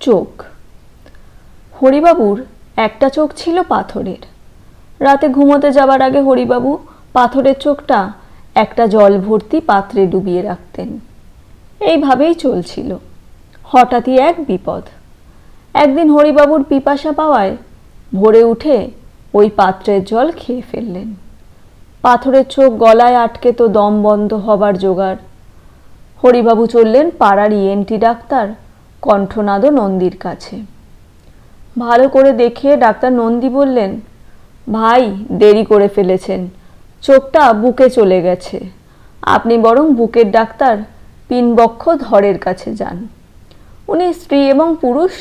চোখ। হরিবাবুর একটা চোখ ছিল পাথরের। রাতে ঘুমোতে যাবার আগে হরিবাবু পাথরের চোখটা একটা জল ভর্তি পাত্রে ডুবিয়ে রাখতেন। এইভাবেই চলছিল। হঠাৎই এক বিপদ। একদিন হরিবাবুর পিপাসা পাওয়ায় ভোরে উঠে ওই পাত্রের জল খেয়ে ফেললেন। পাথরের চোখ গলায় আটকে তো দম বন্ধ হবার জোগাড়। হরিবাবু চললেন পাড়ার ইএনটি ডাক্তার কণ্ঠনাদ নন্দীর কাছে। ভালো করে দেখে ডাক্তার নন্দী বললেন, ভাই, দেরি করে ফেলেছেন। চোখটা বুকে চলে গেছে। আপনি বরং বুকের ডাক্তার পিনবক্ষ ধরের কাছে যান। উনি স্ত্রী এবং পুরুষ,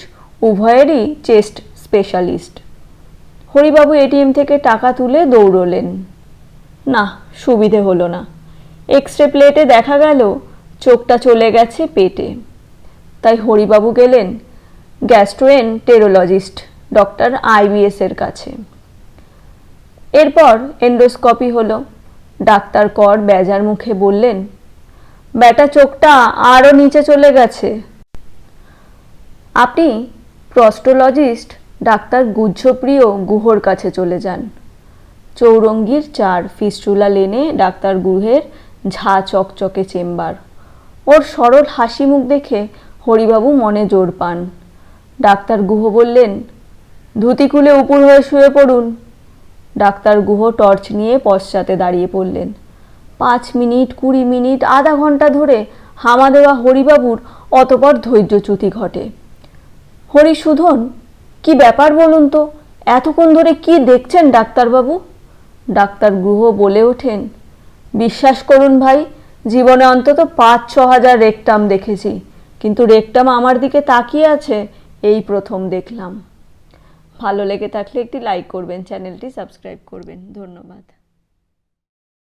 উভয়েরই চেস্ট স্পেশালিস্ট। হরিবাবু এটিএম থেকে টাকা তুলে দৌড়লেন। না, সুবিধে হলো না। এক্স রে প্লেটে দেখা গেল, চোখটা চলে গেছে পেটে। তাই হরিবাবু গেলেন গ্যাস্ট্রোএনটেরোলজিস্ট, ডক্টর আইবিএস এর কাছে। এরপর এন্ডোস্কপি হলো। ডাক্তার কর বেজার মুখে বললেন ব্যাটা চোখটা আরও নিচে চলে গেছে। আপনি প্রস্টোলজিস্ট, ডাক্তার গুহ্যপ্রিয় গুহর কাছে চলে যান। চৌরঙ্গীর চার ফিস্টুলা লেনে ডাক্তার গুহের ঝা চকচকে চেম্বার। ওর সরল হাসি মুখ দেখে হরিবাবু মনে জোর পান। ডাক্তার গুহ বললেন ধুতি খুলে উপর হয়ে শুয়ে পড়ুন। ডাক্তার গুহ টর্চ নিয়ে পশ্চাতে দাঁড়িয়ে পড়লেন। পাঁচ মিনিট, কুড়ি মিনিট, আধা ঘণ্টা ধরে হামা দেওয়া হরিবাবুর অতপর ধৈর্যচ্যুতি ঘটে। হরিসুধন, কি ব্যাপার বলুন তো? এতক্ষণ ধরে কি দেখছেন ডাক্তারবাবু? ডাক্তার গুহ বলে ওঠেন, বিশ্বাস করুন ভাই, জীবনে অন্তত পাঁচ ছ হাজার রেকটাম দেখেছি। কিন্তু রেকটাম আমার দিকে তাকিয়ে আছে, এই প্রথম দেখলাম। ভালো লেগে থাকলে একটি লাইক করবেন, চ্যানেলটি সাবস্ক্রাইব করবেন। ধন্যবাদ।